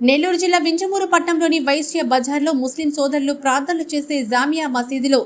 నెల్లూరు జిల్లా వింజమూరు పట్టణంలోని వైశ్య బజార్లో ముస్లిం సోదరులు ప్రార్థనలు చేసే జామియా మసీదులో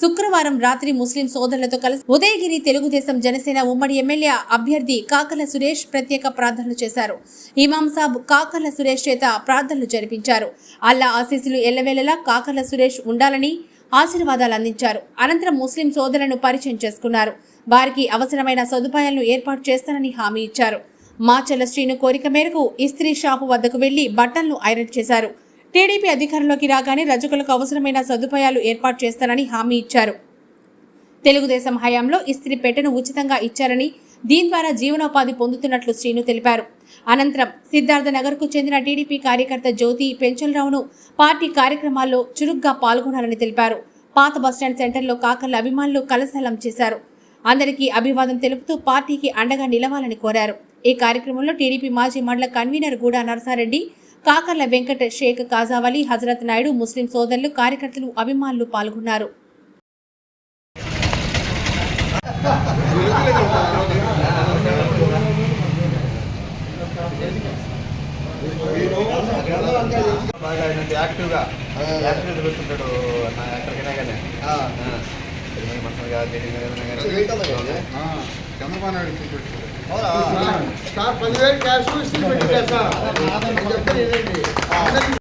శుక్రవారం రాత్రి ముస్లిం సోదరులతో కలిసి ఉదయగిరి తెలుగుదేశం జనసేన ఉమ్మడి ఎమ్మెల్యే అభ్యర్థి కాకల సురేష్ ప్రత్యేక ప్రార్థనలు చేశారు. ఇమాం సాబ్ కాకల సురేష్ చేత ప్రార్థనలు జరిపించారు. అల్లా ఆశీస్సులు ఎల్లవేళలా కాకల సురేష్ ఉండాలని ఆశీర్వాదాలు అందించారు. అనంతరం ముస్లిం సోదరులను పరిచయం చేసుకున్నారు. వారికి అవసరమైన సదుపాయాలను ఏర్పాటు చేస్తానని హామీ ఇచ్చారు. మాచల శ్రీను కోరిక మేరకు ఇస్త్రీ షాపు వద్దకు వెళ్ళి బట్టలను ఐరన్ చేశారు. టీడీపీ అధికారంలోకి రాగానే రజకులకు అవసరమైన సదుపాయాలు ఏర్పాటు చేస్తానని హామీ ఇచ్చారు. తెలుగుదేశం హయాంలో ఇస్త్రీ పెట్టెను ఉచితంగా ఇచ్చారని దీని ద్వారా జీవనోపాధి పొందుతున్నట్లు శ్రీను తెలిపారు. అనంతరం సిద్ధార్థనగర్కు చెందిన టీడీపీ కార్యకర్త జ్యోతి పెంచలరావును పార్టీ కార్యక్రమాల్లో చురుగ్గా పాల్గొనాలని తెలిపారు. పాత బస్టాండ్ సెంటర్లో కాకర్ల అభిమానులు కలసలం చేశారు. అందరికీ అభివాదం తెలుపుతూ పార్టీకి అండగా నిలవాలని కోరారు. ఈ కార్యక్రమంలో టీడీపీ మాజీ మండల కన్వీనర్ గూడా నరసారెడ్డి కాకర్ల వెంకట షేక్ కాజావలి హజరత్ నాయుడు ముస్లిం సోదరులు కార్యకర్తలు అభిమానులు పాల్గొన్నారు. బాగా యాక్టివ్గా పెడుతుంటాడు నా ఎక్కడికైనా కానీ. చంద్రబాబు నాయుడు సార్ పదివేలు క్యాష్ ఇస్త్రీ పెట్టి సార్ నేను చెప్పేది వినండి. అందరికీ